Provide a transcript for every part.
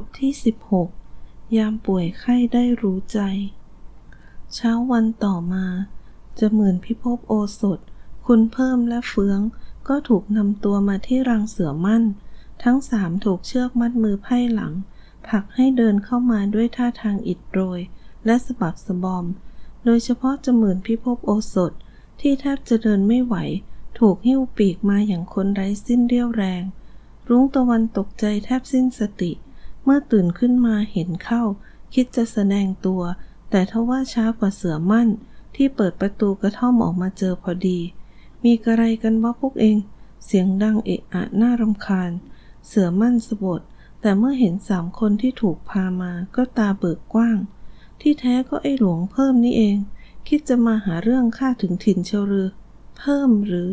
ทที่ 16 ยามป่วยไข้ได้รู้ใจ เช้าวันต่อมาจะเหมือนพิภพโอสถ คุณเพิ่มและเฟือง ก็ถูกนำตัวมาที่รังเสือมั่น ทั้งสามถูกเชือกมัดมือไพ่หลังผลักให้เดินเข้ามาด้วยท่าทางอิดโรย และสะบักสะบอม โดยเฉพาะจะเหมือนพิภพโอสถ ที่แทบจะเดินไม่ไหว ถูกหิ้วปีกมาอย่างคนไร้สิ้นเรี่ยวแรง รุ้งตะวันตกใจแทบสิ้นสติ เมื่อตื่นขึ้นมาเห็นเข้า คิดจะแสดงตัว แต่ทว่าช้ากว่าเสือมั่น ที่เปิดประตูกระท่อมออกมาเจอพอดี มีกระไรกันว่าพวกเอง เสียงดังเอะอะน่ารำคาญ เสือมั่นสะบดแต่เมื่อเห็นสามคนที่ถูกพามาก็ตาเบิกกว้าง ที่แท้ก็ไอหลวงเพิ่มนี่เอง คิดจะมาหาเรื่องข้าถึงถิ่นเชยวหรือ เพิ่มหรือ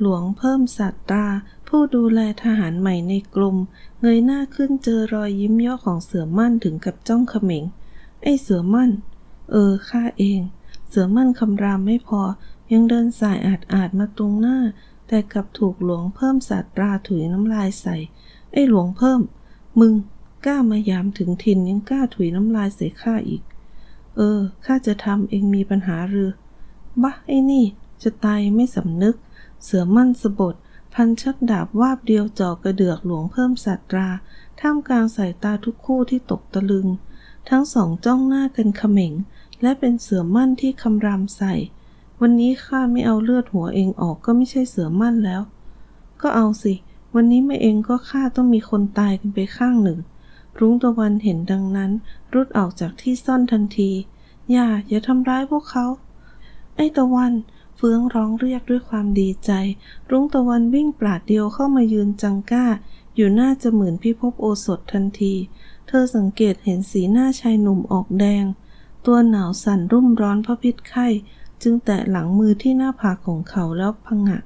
หลวงเพิ่มสัตตา ผู้ดูแลทหารใหม่ในกลุ่มเงยหน้าขึ้นเจอรอยยิ้มย่อของเสือมั่นถึงกับจ้องเขม็ง ไอ้เสือมั่น เออข้าเอง เสือมั่นคำรามไม่พอ ยังเดินสายอาดอาดมาตรงหน้า แต่กลับถูกหลวงเพิ่มสัตราถุยน้ำลายใส่ ไอ้หลวงเพิ่ม มึงกล้ามายามถึงถิ่นยังกล้าถุยน้ำลายใส่ข้าอีก เออข้าจะทำเองมีปัญหาหรือ บะไอ้นี่ จะตายไม่สำนึก เสือมั่นสะบด พันชักดาบวาบเดียวจ่อกระเดือกหลวงเพิ่มสัตรา ท่ามกลางสายตาทุกคู่ที่ตกตะลึง ทั้งสองจ้องหน้ากันเขม็ง และเป็นเสือมั่นที่คำรามใส่ วันนี้ข้าไม่เอาเลือดหัวเองออกก็ไม่ใช่เสือมั่นแล้ว ก็เอาสิ วันนี้ไม่เองก็ข้าต้องมีคนตายกันไปข้างหนึ่ง รุ้งตะวันเห็นดังนั้น รุดออกจากที่ซ่อนทันที อย่าอย่าทำร้ายพวกเขา ไอ้ตะวัน ฟืองร้องเรียกด้วยความดีใจ รุ้งตะวันวิ่งปราดเดียวเข้ามายืนจังก้า อยู่หน้าจะเหมือนพิภพโอสถทันที เธอสังเกตเห็นสีหน้าชายหนุ่มออกแดง ตัวหนาวสั่นรุ่มร้อนเพราะพิษไข้ จึงแตะหลังมือที่หน้าผากของเขาแล้วพังะ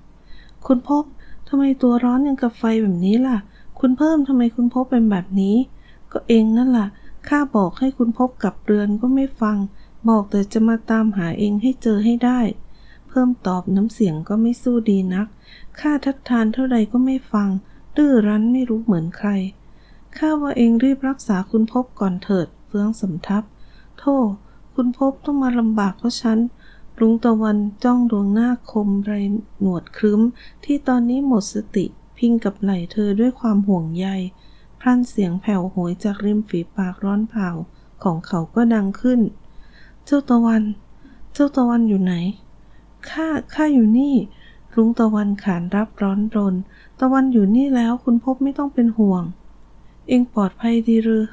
คุณพบทำไมตัวร้อนอย่างกับไฟแบบนี้ล่ะ คุณเพิ่มทำไมคุณพบเป็นแบบนี้ ก็เองนั่นล่ะข้าบอกให้คุณพบกลับเรือนก็ไม่ฟัง บอกแต่จะมาตามหาเองให้เจอให้ได้ พิ่มตอบน้ำเสียงก็ไม่สู้ดีนัก ข้าทัดทานเท่าใดก็ไม่ฟัง ดื้อรั้นไม่รู้เหมือนใคร ข้าว่าเองรีบรักษาคุณพบก่อนเถิด เฟืองสำทับ โทษคุณพบต้องมาลำบากเพราะฉันรุ้งตะวันจ้องดวงหน้าคมไรหนวดครึ้ม ที่ตอนนี้หมดสติพิงกับไหล่เธอด้วยความห่วงใยพลันเสียงแผ่วโหยจากริมฝีปากร้อนเผาของเขาก็ดังขึ้น เจ้าตะวัน เจ้าตะวันอยู่ไหน ข้าข้าอยู่นี่รุ้งตะวันขานรับร้อนรน ตะวันอยู่นี่แล้วคุณพบไม่ต้องเป็นห่วง เองปลอดภัยดีหรือ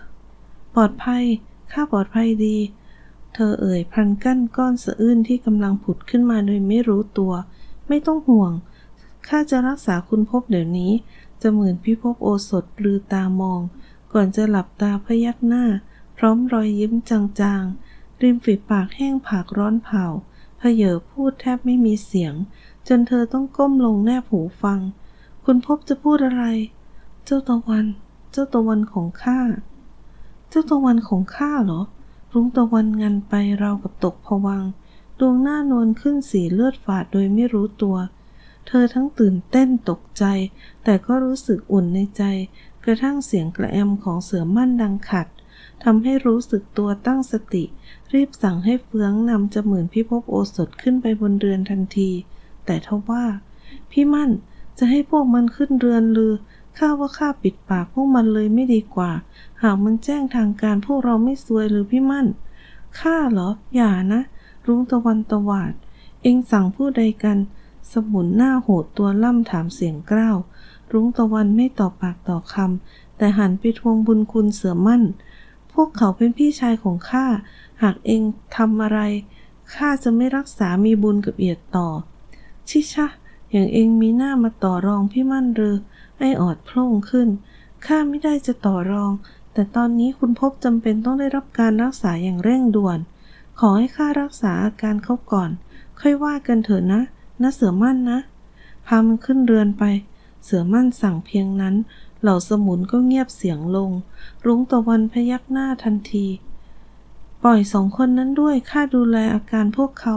ปลอดภัย ข้าปลอดภัยดี เธอเอ่ยพลันกั้นก้อนสะอื้นที่กำลังผุดขึ้นมาโดยไม่รู้ตัว ไม่ต้องห่วง ข้าจะรักษาคุณพบเดี๋ยวนี้ จะเหมือนพี่พบโอสถปลือตามอง ก่อนจะหลับตาพยักหน้า พร้อมรอยยิ้มจางๆ ริมฝีปากแห้งผากร้อนเผา เพเยอพูดแทบไม่มีเสียง จนเธอต้องก้มลงแนบหูฟัง คุณพบจะพูดอะไร เจ้าตะวัน เจ้าตะวันของข้า เจ้าตะวันของข้าเหรอ รุ้งตะวันงันไปเรากับตกผวัง ดวงหน้านวลขึ้นสีเลือดฝาดโดยไม่รู้ตัว เธอทั้งตื่นเต้นตกใจ แต่ก็รู้สึกอุ่นในใจ กระทั่งเสียงกระแอมของเสือมั่นดังขัด ทำให้รู้สึกตัวตั้งสติ รีบสั่งให้เฟืองนำจเหมือนพี่พโอสถขึ้นไปบนเรือนทันที แต่ทว่า พี่มั่นจะให้พวกมันขึ้นเรือนลือข้าว่าข้าปิดปากพวกมันเลยไม่ดีกว่า หากมันแจ้งทางการพวกเราไม่ซวยหรือพี่มั่นข้าเหรอ อย่านะ รุ้งตะวันตะวาด เองสั่งผู้ใดกัน สมุนหน้าโหดตัวล่ำถามเสียงกล้าว รุ้งตะวันไม่ตอบปากต่อคำแต่หันไปทวงบุญคุณเสือมั่น พวกเขาเป็นพี่ชายของข้า หากเองทำอะไร ข้าจะไม่รักษามีบุญกับเอียดต่อ ชิชะ อย่างเองมีหน้ามาต่อรองพี่มั่นเรือไอ้ออดโพล่งขึ้น ข้าไม่ได้จะต่อรอง แต่ตอนนี้คุณพบจำเป็นต้องได้รับการรักษาอย่างเร่งด่วน ขอให้ข้ารักษาอาการเขาก่อน ค่อยว่ากันเถอะนะนะเสือมั่นนะ พามันขึ้นเรือนไป เสือมั่นสั่งเพียงนั้น เหล่าสมุนก็เงียบเสียงลง รุ้งตะวันพยักหน้าทันที ปล่อยสองคนนั้นด้วยข้าดูแลอาการพวกเขา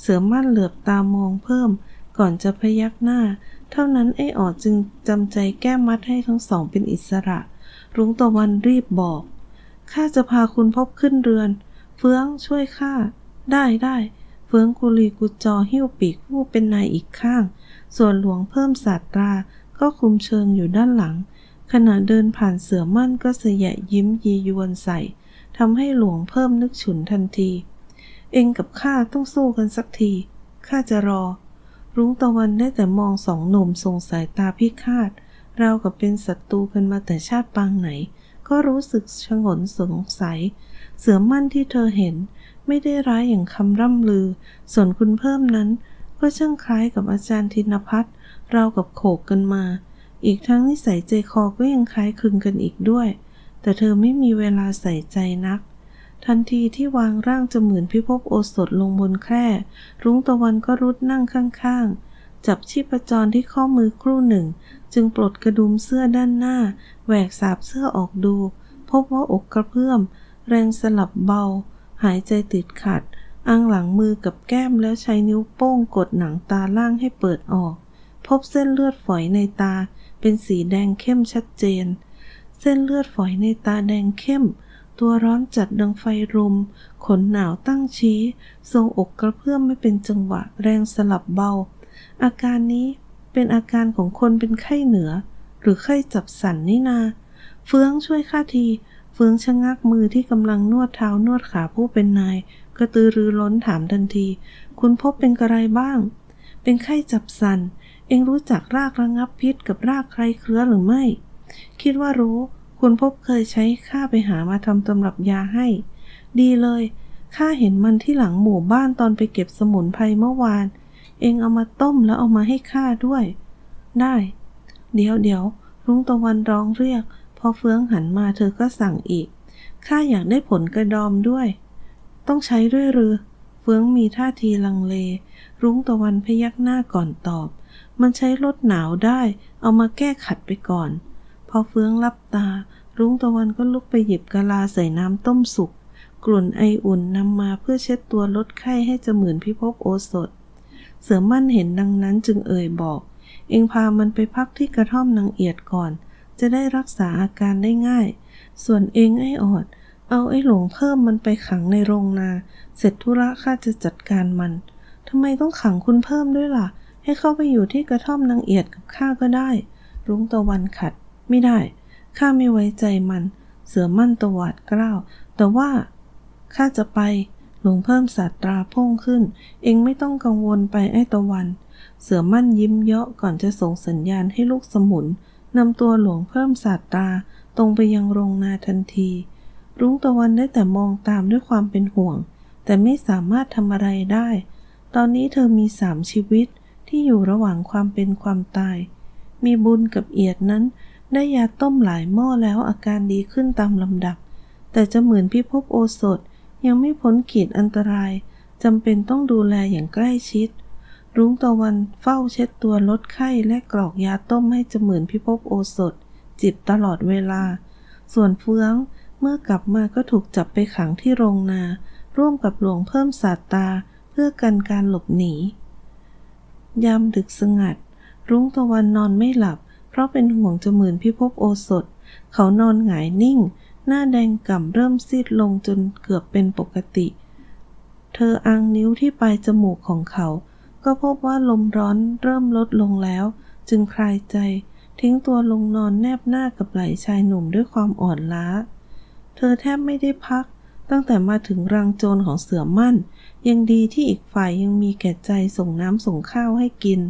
เสือมั่นเหลือบตามองเพิ่ม ก่อนจะพยักหน้า เท่านั้นไอ้ออดจึงจำใจแก้มัดให้ทั้งสองเป็นอิสระ รุ้งตะวันรีบบอกข้าจะพาคุณพบขึ้นเรือน เฟืองช่วยข้า ได้ได้ เฟืองกุลีกุจอหิ้วปีกผู้เป็นนายอีกข้าง ส่วนหลวงเพิ่มศาสตรา ก็คุมเชิงอยู่ด้านหลัง ขณะเดินผ่านเสือมั่นก็เสยะยิ้มยียวนใส่ทำให้หลวงเพิ่มนึกฉุนทันที เองกับข้าต้องสู้กันสักทีข้าจะรอ รุ้งตะวันได้แต่มองสองหนุ่มส่งสายตาพิฆาตรากับเป็นศัตรูกันมาแต่ชาติปางไหน ก็รู้สึกชงนสงสัย เสือมั่นที่เธอเห็น ไม่ได้ร้ายอย่างคำร่ำลือ ส่วนคุณเพิ่มนั้น ก็ช่างคล้ายกับอาจารย์ธินพัฒน์รากับโขกกันมา อีกทั้งนิสัยใจคอก็ยังคล้ายคลึงกันอีกด้วย แต่เธอไม่มีเวลาใส่ใจนัก ทันทีที่วางร่างจะเหมือนพิภพโอสถลงบนแคร่ รุ้งตะวันก็รุดนั่งข้างๆ จับชีพจรที่ข้อมือครู่หนึ่ง จึงปลดกระดุมเสื้อด้านหน้า แหวกสาบเสื้อออกดู พบว่าอกกระเพื่อม แรงสลับเบา หายใจติดขัด อ้างหลังมือกับแก้มแล้วใช้นิ้วโป้งกดหนังตาล่างให้เปิดออก พบเส้นเลือดฝอยในตา เป็นสีแดงเข้มชัดเจน เส้นเลือดฝอยในตาแดงเข้ม ตัวร้อนจัดดังไฟรุม ขนหนาวตั้งชี้ ทรงอกกระเพื่อมไม่เป็นจังหวะแรงสลับเบา อาการนี้เป็นอาการของคนเป็นไข้เหนือ หรือไข้จับสันนี่นา เฟืองช่วยข้าที เฟืองชะงักมือที่กำลังนวดเท้านวดขาผู้เป็นนาย ระตือรือร้นถามทันที คุณพบเป็นกระไรบ้าง เป็นไข้จับสัน เองรู้จักรากระงับพิษกับรากใครเครือหรือไม่ คิดว่ารู้ คุณพบเคยใช้ข้าไปหามาทำตำรับยาให้ ดีเลย ข้าเห็นมันที่หลังหมู่บ้านตอนไปเก็บสมุนไพรเมื่อวาน เองเอามาต้มแล้วเอามาให้ข้าด้วย ได้ เดี๋ยวเดี๋ยวรุ้งตะวันร้องเรียก พอเฟืองหันมาเธอก็สั่งอีกข้าอยากได้ผลกระดอมด้วย ต้องใช้ด้วยหรือ เฟืองมีท่าทีลังเล รุ้งตะวันพยักหน้าก่อนตอบ มันใช้ลดหนาวได้ เอามาแก้ขัดไปก่อน พอเฟืองรับตา รุ้งตะวันก็ลุกไปหยิบกะลาใส่น้ำต้มสุก กลุ่นไออุ่นนำมาเพื่อเช็ดตัวลดไข้ให้จะเหมือนพิภพโอสถ เสือมั่นเห็นดังนั้นจึงเอ่ยบอก เองพามันไปพักที่กระท่อมนางเอียดก่อน จะได้รักษาอาการได้ง่าย ส่วนเองไอ้ออด เอาไอ้หลงเพิ่มมันไปขังในโรงนา เสร็จธุระข้าจะจัดการมันทำไมต้องขังคุณเพิ่มด้วยล่ะ ให้เข้าไปอยู่ที่กระท่อมนางเอียดกับข้าก็ได้ รุ้งตะวันขัด ไม่ได้ ข้าไม่ไว้ใจมัน เสือมั่นตวาดกล้าว แต่ว่า ข้าจะไป หลวงเพิ่มศาสตราพุ่งขึ้น เองไม่ต้องกังวลไปไอ้ตะวัน เสือมั่นยิ้มเยาะก่อนจะส่งสัญญาณให้ลูกสมุนนำตัวหลวงเพิ่มศาสตราตรงไปยังโรงนาทันที รุ้งตะวันได้แต่มองตามด้วยความเป็นห่วง แต่ไม่สามารถทำอะไรได้ ตอนนี้เธอมีสามชีวิตที่อยู่ระหว่างความเป็นความตาย มีบุญกับเอียดนั้น ได้ยาต้มหลายหม้อแล้วอาการดีขึ้นตามลำดับ แต่จะเหมือนพิภพโอสถยังไม่พ้นขีดอันตรายจำเป็นต้องดูแลอย่างใกล้ชิด รุ้งตะวันเฝ้าเช็ดตัวลดไข้และกรอกยาต้มให้จะเหมือนพิภพโอสถ จิบตลอดเวลา ส่วนเฟือง เมื่อกลับมาก็ถูกจับไปขังที่โรงนา ร่วมกับหลวงเพิ่มศาตาเพื่อกันการหลบหนี ยามดึกสงัด รุ้งตะวันนอนไม่หลับ เพราะเป็นห่วงจะหมือนพิภพโอสถ เขานอนหงายนิ่ง หน้าแดงก่ำเริ่มซีดลงจนเกือบเป็นปกติ เธออังนิ้วที่ปลายจมูกของเขา ก็พบว่าลมร้อนเริ่มลดลงแล้ว จึงคลายใจ ทิ้งตัวลงนอนแนบหน้ากับไหล่ชายหนุ่มด้วยความอ่อนล้า อแทบไม่ได้พัก ตั้งแต่มาถึงรังโจรของเสือมั่น ยังดีที่อีกฝ่ายยังมีแก่ใจส่งน้ำส่งข้าวให้กิน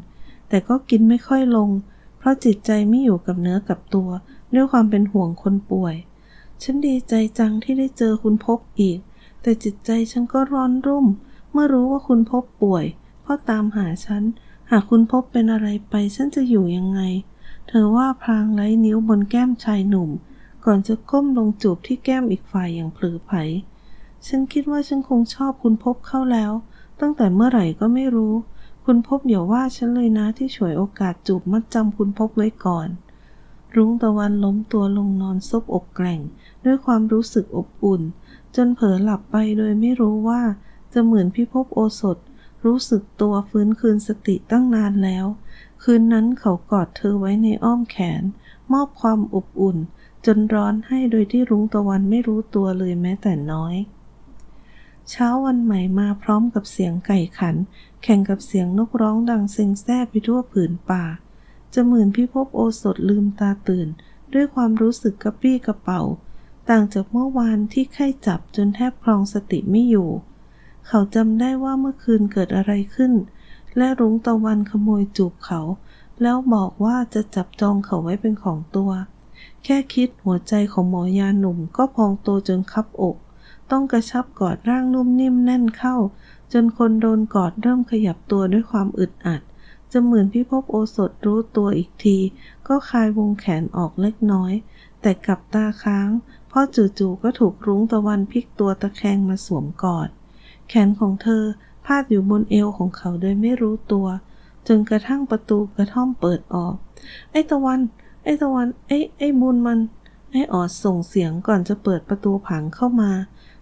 แต่ก็กินไม่ค่อยลง เพราะจิตใจไม่อยู่กับเนื้อกับตัว ด้วยความเป็นห่วงคนป่วย ฉันดีใจจังที่ได้เจอคุณพบอีก แต่จิตใจฉันก็ร้อนรุ่ม เมื่อรู้ว่าคุณพบป่วยเพราะตามหาฉัน หากคุณพบเป็นอะไรไปฉันจะอยู่ยังไง เธอว่าพลางไล้นิ้วบนแก้มชายหนุ่ม ก่อนจะก้มลงจูบที่แก้มอีกฝ่ายอย่างเผลอไผฉันคิดว่าฉันคงชอบคุณพบเข้าแล้ว ตั้งแต่เมื่อไหร่ก็ไม่รู้ คุณพบอย่าว่าฉันเลยนะที่ฉวยโอกาสจูบมัดจำคุณพบไว้ก่อน รุ้งตะวันล้มตัวลงนอนซบอกแกล่ง ด้วยความรู้สึกอบอุ่น จนเผลอหลับไปโดยไม่รู้ว่า จะเหมือนพิภพโอสถ รู้สึกตัวฟื้นคืนสติตั้งนานแล้ว คืนนั้นเขากอดเธอไว้ในอ้อมแขน มอบความอบอุ่น จนร้อนให้โดยที่รุ้งตะวันไม่รู้ตัวเลยแม้แต่น้อย เช้าวันใหม่มาพร้อมกับเสียงไก่ขัน แข่งกับเสียงนกร้องดังเซ็งแซ่ไปทั่วผืนป่าจะเหมือนพิภพโอสถลืมตาตื่น ด้วยความรู้สึกกระปรี้กระเป๋า ต่างจากเมื่อวานที่ไข้จับจนแทบคลองสติไม่อยู่ เขาจำได้ว่าเมื่อคืนเกิดอะไรขึ้น และรุ้งตะวันขโมยจูบเขา แล้วบอกว่าจะจับจองเขาไว้เป็นของตัว แค่คิดหัวใจของหมอยาหนุ่มก็พองโตจนคับอก ต้องกระชับกอดร่างนุ่มนิ่มแน่นเข้า จนคนโดนกอดเริ่มขยับตัวด้วยความอึดอัดจะเหมือนพี่พบโอสถรู้ตัวอีกที ก็คลายวงแขนออกเล็กน้อย แต่กลับตาค้างพราะจู่ๆก็ถูกรุ้งตะวันพลิกตัวตะแคงมาสวมกอด แขนของเธอพาดอยู่บนเอวของเขาโดยไม่รู้ตัว จนกระทั่งประตูกระท่อมเปิดออก ไอ้ตะวัน ไอ้ตะวันไอ้ไอ้บุญมัน ไอ้ออดส่งเสียงก่อนจะเปิดประตูผังเข้ามา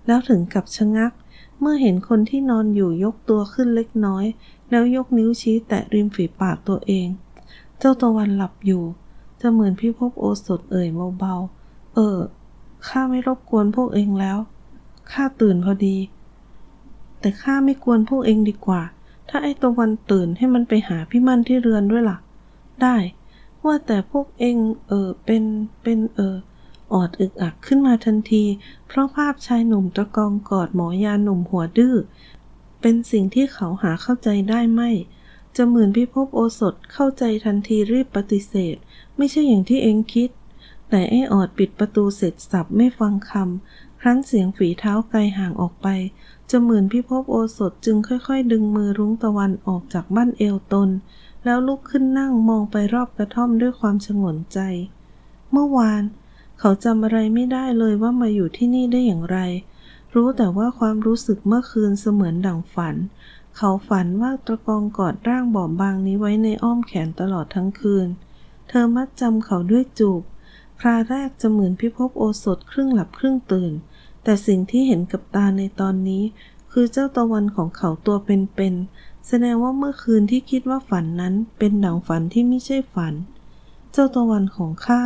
แล้วถึงกับชะงัก เมื่อเห็นคนที่นอนอยู่ยกตัวขึ้นเล็กน้อย แล้วยกนิ้วชี้แตะริมฝีปากตัวเอง เจ้าตะวันหลับอยู่ จะเหมือนพี่พบโอสถเอ่ยเบาๆ เออ ข้าไม่รบกวนพวกเองแล้ว ข้าตื่นพอดี แต่ข้าไม่กวนพวกเองดีกว่า ถ้าไอ้ตะวันตื่นให้มันไปหาพี่มั่นที่เรือนด้วยล่ะ ได้ ว่าแต่พวกเองเออเป็นเป็นเออออดอึกอักขึ้นมาทันที เพราะภาพชายหนุ่มตะกองกอดหมอยาหนุ่มหัวดื้อเป็นสิ่งที่เขาหาเข้าใจได้ไม่จะเหมือนพิภพโอสถเข้าใจทันทีรีบปฏิเสธ ไม่ใช่อย่างที่เองคิด แต่ไอ้ออดปิดประตูเสร็จสับไม่ฟังคำครั้นเสียงฝีเท้าไกลห่างออกไปจะเหมือนพิภพโอสถจึงค่อยๆ ดึงมือรุ้งตะวันออกจากบ้านเอวตน แล้วลุกขึ้นนั่งมองไปรอบกระท่อมด้วยความฉงนใจ เมื่อวานเขาจำอะไรไม่ได้เลยว่ามาอยู่ที่นี่ได้อย่างไร รู้แต่ว่าความรู้สึกเมื่อคืนเสมือนดั่งฝัน เขาฝันว่าตะกองกอดร่างบอบบางนี้ไว้ในอ้อมแขนตลอดทั้งคืน เธอมัดจำเขาด้วยจูบ คราแรกจะเหมือนพิภพโอสถครึ่งหลับครึ่งตื่น แต่สิ่งที่เห็นกับตาในตอนนี้ คือเจ้าตะวันของเขาตัวเป็นๆ แสดงว่าเมื่อคืนที่คิดว่าฝันนั้นเป็นดั่งฝันที่ไม่ใช่ฝัน เจ้าตะวันของข้า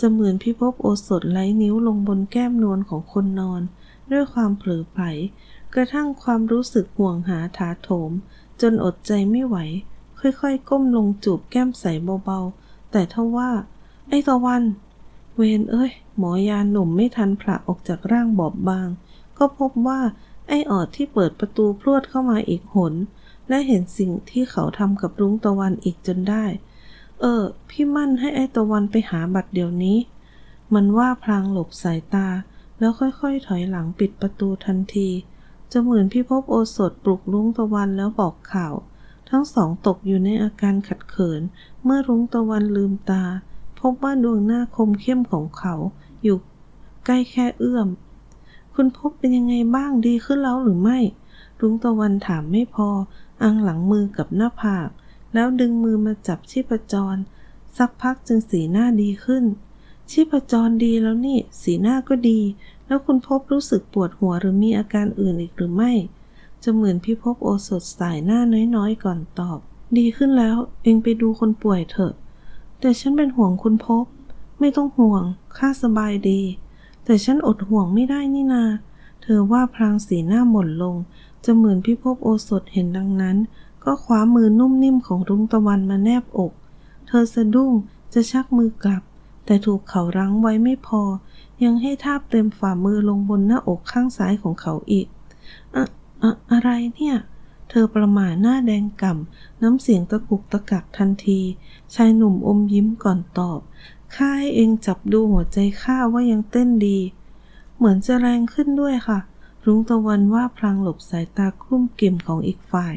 จะเหมือนพิภพโอสถไล้นิ้วลงบนแก้มนวลของคนนอน ด้วยความเผลอไผลกระทั่งความรู้สึกห่วงหาถาโถม จนอดใจไม่ไหว ค่อยๆ ก้มลงจูบแก้มใสเบาๆ แต่ถ้าว่า ไอ้ตะวัน เวนเอ้ย หมอยาหนุ่มไม่ทันผละออกจากร่างบอบบาง ก็พบว่าไอ้ออดที่เปิดประตูพรวดเข้ามาอีกหน และเห็นสิ่งที่เขาทำกับรุ้งตะวันอีกจนได้ เออ พี่มั่นให้ไอ้ตะวันไปหาบัตรเดี๋ยวนี้ มันว่าพลางหลบสายตา แล้วค่อยๆ ถอยหลังปิดประตูทันทีจะเหมือนพี่พบโอสถปลุกรุ้งตะวันแล้วบอกข่าว ทั้งสองตกอยู่ในอาการขัดเขิน เมื่อรุ้งตะวันลืมตา พบว่าดวงหน้าคมเข้มของเขาอยู่ใกล้แค่เอื้อม คุณพบเป็นยังไงบ้างดีขึ้นแล้วหรือไม่ รุ้งตะวันถามไม่พอ อังหลังมือกับหน้าผาก แล้วดึงมือมาจับชีพจร สักพักจึงสีหน้าดีขึ้น ชีพจรดีแล้วนี่ สีหน้าก็ดี แล้วคุณพบรู้สึกปวดหัวหรือมีอาการอื่นอีกหรือไม่จะเหมือนพี่พบโอสถสายหน้าน้อยๆก่อนตอบ ดีขึ้นแล้ว เองไปดูคนป่วยเถอะ แต่ฉันเป็นห่วงคุณพบ ไม่ต้องห่วง ข้าสบายดี แต่ฉันอดห่วงไม่ได้นี่นา เธอว่าพลางสีหน้าหม่นลง จะเหมือนพี่พบโอสถเห็นดังนั้น ก็คว้ามือนุ่มนิ่มของรุ้งตะวันมาแนบอก เธอสะดุ้งจะชักมือกลับ แต่ถูกเขารั้งไว้ไม่พอ ยังให้ทาบเต็มฝ่ามือลงบนหน้าอกข้างซ้ายของเขาอีกอะอะอะไรเนี่ย เธอประหม่าหน้าแดงก่ำน้ำเสียงตะกุกตะกักทันที ชายหนุ่มอมยิ้มก่อนตอบข้าให้เองจับดูหัวใจข้าว่ายังเต้นดี เหมือนจะแรงขึ้นด้วยค่ะ รุ้งตะวันว่าพลางหลบสายตาคลุ้มกิ่มของอีกฝ่าย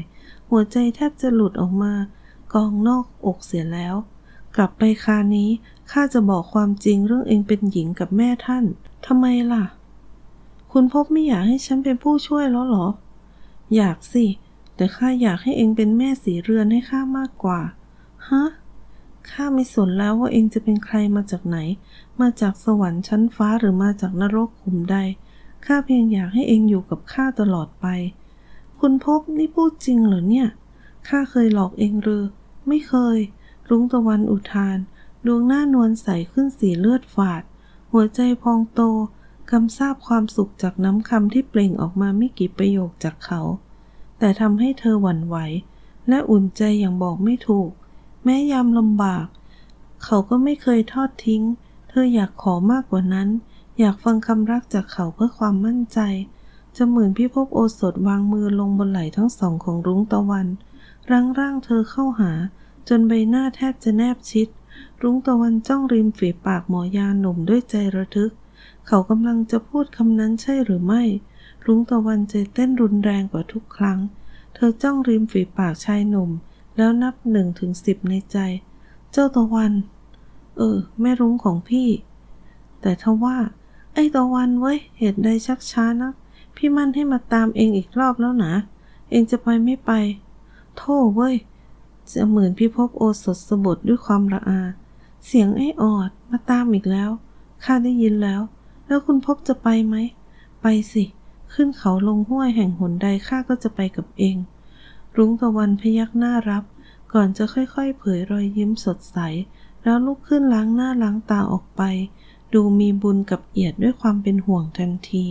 หัวใจแทบจะหลุดออกมา กองนอกอกเสียแล้ว กลับไปคานี้ข้าจะบอกความจริงเรื่องเองเป็นหญิงกับแม่ท่านทำไมล่ะ คุณพบไม่อยากให้ฉันเป็นผู้ช่วยแล้วหรอ อยากสิ แต่ข้าอยากให้เองเป็นแม่สีเรือนให้ข้ามากกว่า ฮะข้าไม่สนแล้วว่าเองจะเป็นใครมาจากไหน มาจากสวรรค์ชั้นฟ้าหรือมาจากนรกขุมใด ข้าเพียงอยากให้เองอยู่กับข้าตลอดไป คุณพบนี่พูดจริงเหรอเนี่ย ข้าเคยหลอกเองหรือ ไม่เคย รุ้งตะวันอุทาน ดวงหน้านวลใสขึ้นสีเลือดฝาด หัวใจพองโตกำซาบความสุขจากน้ำคำที่เปล่งออกมาไม่กี่ประโยคจากเขา แต่ทำให้เธอหวั่นไหว และอุ่นใจอย่างบอกไม่ถูก แม้ยามลำบาก เขาก็ไม่เคยทอดทิ้ง เธออยากขอมากกว่านั้น อยากฟังคำรักจากเขาเพื่อความมั่นใจจะเหมือนพี่พบโอสถวางมือลงบนไหล่ทั้งสองของรุ้งตะวัน รั้งร่างเธอเข้าหา จนใบหน้าแทบจะแนบชิด รุ้งตะวันจ้องริมฝีปากหมอยาหนุ่มด้วยใจระทึก เขากำลังจะพูดคำนั้นใช่หรือไม่ รุ้งตะวันใจเต้นรุนแรงกว่าทุกครั้ง เธอจ้องริมฝีปากชายหนุ่ม แล้วนับหนึ่งถึงสิบในใจ เจ้าตะวัน เออ แม่รุ้งของพี่ แต่ทว่า ไอ้ตะวันเว้ย เหตุใดชักช้านักพี่มั่นให้มาตามเองอีกรอบแล้วนะ เองจะไปไม่ไปโธ่เว้ย จะเหมือนพี่พบโอสถสบดด้วยความละอา เสียงไอ้ออดมาตามอีกแล้ว ข้าได้ยินแล้ว แล้วคุณพบจะไปไหม ไปสิ ขึ้นเขาลงห้วยแห่งหนใดข้าก็จะไปกับเอง รุ้งตะวันพยักหน้ารับ ก่อนจะค่อยๆ เผยรอยยิ้มสดใส แล้วลุกขึ้นล้างหน้าล้างตาออกไป ดูมีบุญกับเอียดด้วยความเป็นห่วงทันที